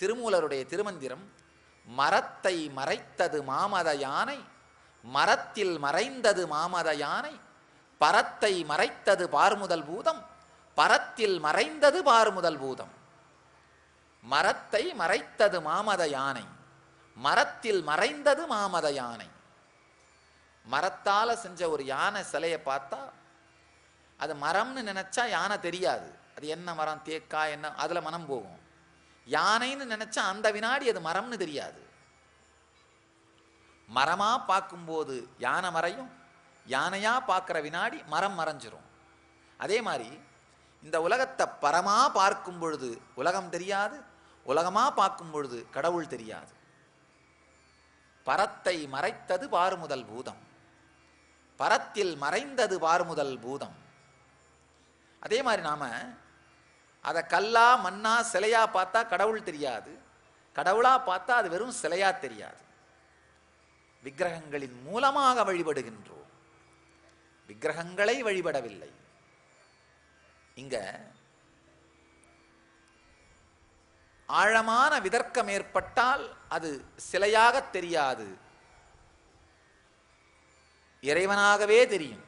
திருமூலருடைய திருமந்திரம் மரத்தை மறைத்தது மாமத யானை மரத்தில் மறைந்தது மாமத யானை பரத்தை மறைத்தது பார்முதல் பூதம் பரத்தில் மறைந்தது பார்முதல் பூதம். மரத்தை மறைத்தது மாமத யானை மரத்தில் மறைந்தது மாமத யானை. மரத்தால் செஞ்ச ஒரு யானை சிலையை பார்த்தா அது மரம்னு நினைச்சா யானை தெரியாது. அது என்ன மரம் தேக்கா என்ன அதில் மனம் போகும். யானைன்னு நினைச்சா அந்த வினாடி அது மரம்னு தெரியாது. மரமா பார்க்கும்போது யானை மறையும் யானையா பார்க்குற வினாடி மரம் மறைஞ்சிரும். அதே மாதிரி இந்த உலகத்தை பரமா பார்க்கும் பொழுது உலகம் தெரியாது உலகமா பார்க்கும் பொழுது கடவுள் தெரியாது. பரத்தை மறைத்தது பார்முதல் பூதம். பரத்தில் மறைந்தது பார்முதல் பூதம். அதே மாதிரி நாம அதை கல்லா மண்ணா சிலையா பார்த்தா கடவுள் தெரியாது. கடவுளா பார்த்தா அது வெறும் சிலையா தெரியாது. விக்கிரகங்களின் மூலமாக வழிபடுகின்றோம். விக்கிரகங்களை வழிபடவில்லை. இங்க ஆழமான விதர்க்கம் ஏற்பட்டால் அது சிலையாக தெரியாது. இறைவனாகவே தெரியும்.